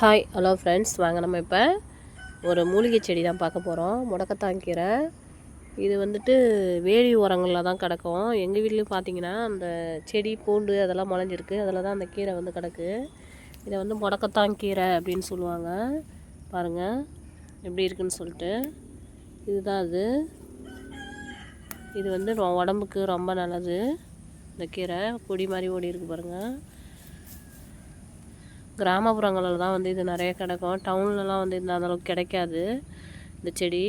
Hi hello friends வாங்க நம்ம இப்போ ஒரு மூலிகை செடி தான் பார்க்க போகிறோம் முடக்கத்தான் கீரை. இது வந்துட்டு வேலி உரங்களில் தான் கிடக்கும். எங்கள் வீட்லேயும் பார்த்தீங்கன்னா அந்த செடி பூண்டு அதெல்லாம் முளைஞ்சிருக்கு. அதில் தான் அந்த கீரை வந்து கிடக்கு. இதை வந்து முடக்கத்தான் கீரை அப்படின்னு சொல்லுவாங்க. பாருங்கள் எப்படி இருக்குன்னு சொல்லிட்டு. இதுதான் அது. இது வந்து ரொ- உடம்புக்கு ரொம்ப நல்லது. இந்த கீரை கொடி மாதிரி ஓடி இருக்கு பாருங்கள் கிராமப்புறங்களில் தான் வந்து இது நிறைய கிடைக்கும். டவுன்லலாம் வந்து இந்த அளவுக்கு கிடைக்காது. இந்த செடி.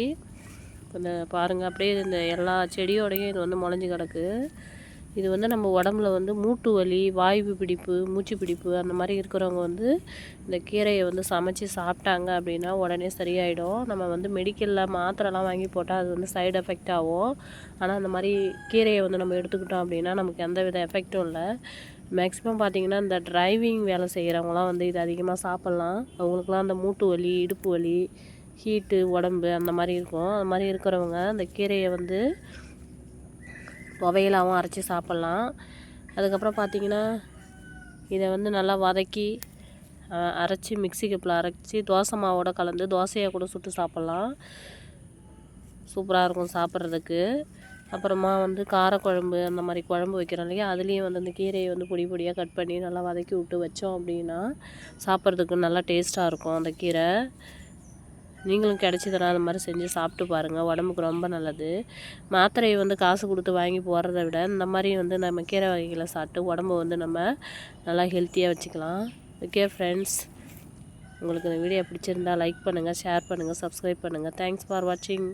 இந்த பாருங்கள் அப்படியே இந்த எல்லா செடியோடையும் இது வந்து முளைஞ்சி கிடக்கு. இது வந்து நம்ம உடம்புல வந்து மூட்டு வலி வாய்வு பிடிப்பு மூச்சு பிடிப்பு அந்த மாதிரி இருக்கிறவங்க வந்து இந்த கீரையை வந்து சமைச்சு சாப்பிட்டாங்க அப்படின்னா உடனே சரியாயிடும். நம்ம வந்து மெடிக்கலில் மாத்திரைலாம் வாங்கி போட்டால் அது வந்து சைடு எஃபெக்ட் ஆகும். ஆனால் அந்த மாதிரி கீரையை வந்து நம்ம எடுத்துக்கிட்டோம் அப்படின்னா நமக்கு எந்த வித எஃபெக்ட்டும் இல்லை. மேக்ஸிமம் பார்த்தீங்கன்னா இந்த டிரைவிங் வேலை செய்கிறவங்களாம் வந்து இது அதிகமாக சாப்பிட்லாம். அவங்களுக்குலாம் அந்த மூட்டு வலி இடுப்பு வலி ஹீட்டு உடம்பு அந்த மாதிரி இருக்கும். அந்த மாதிரி இருக்கிறவங்க அந்த கீரையை வந்து துவையலாகவும் அரைச்சி சாப்பிட்லாம். அதுக்கப்புறம் பார்த்தீங்கன்னா இதை வந்து நல்லா வதக்கி அரைச்சி மிக்ஸி கப்பில் அரைச்சி தோசை மாவோட கலந்து தோசையாக கூட சுட்டு சாப்பிட்லாம். சூப்பராக இருக்கும் சாப்பிட்றதுக்கு. அப்புறமா வந்து காரக்குழம்பு அந்த மாதிரி குழம்பு வைக்கிறோம் இல்லையா? அதுலேயும் வந்து அந்த கீரையை வந்து பொடி பொடியாக கட் பண்ணி நல்லா வதக்கி விட்டு வச்சோம் அப்படின்னா சாப்பிட்றதுக்கு நல்லா டேஸ்ட்டாக இருக்கும் அந்த கீரை. நீங்களும் கிடச்சிதுனா அந்த மாதிரி செஞ்சு சாப்பிட்டு பாருங்கள் உடம்புக்கு ரொம்ப நல்லது. மாத்திரையை வந்து காசு கொடுத்து வாங்கி போடுறத விட இந்த மாதிரி வந்து நம்ம கீரை வகைகளை சாப்பிட்டு உடம்பு வந்து நம்ம நல்லா ஹெல்த்தியாக வச்சுக்கலாம். ஓகே ஃப்ரெண்ட்ஸ் உங்களுக்கு இந்த வீடியோ பிடிச்சிருந்தா லைக் பண்ணுங்கள் ஷேர் பண்ணுங்கள் சப்ஸ்கிரைப் பண்ணுங்கள் தேங்க்ஸ் ஃபார் வாட்சிங்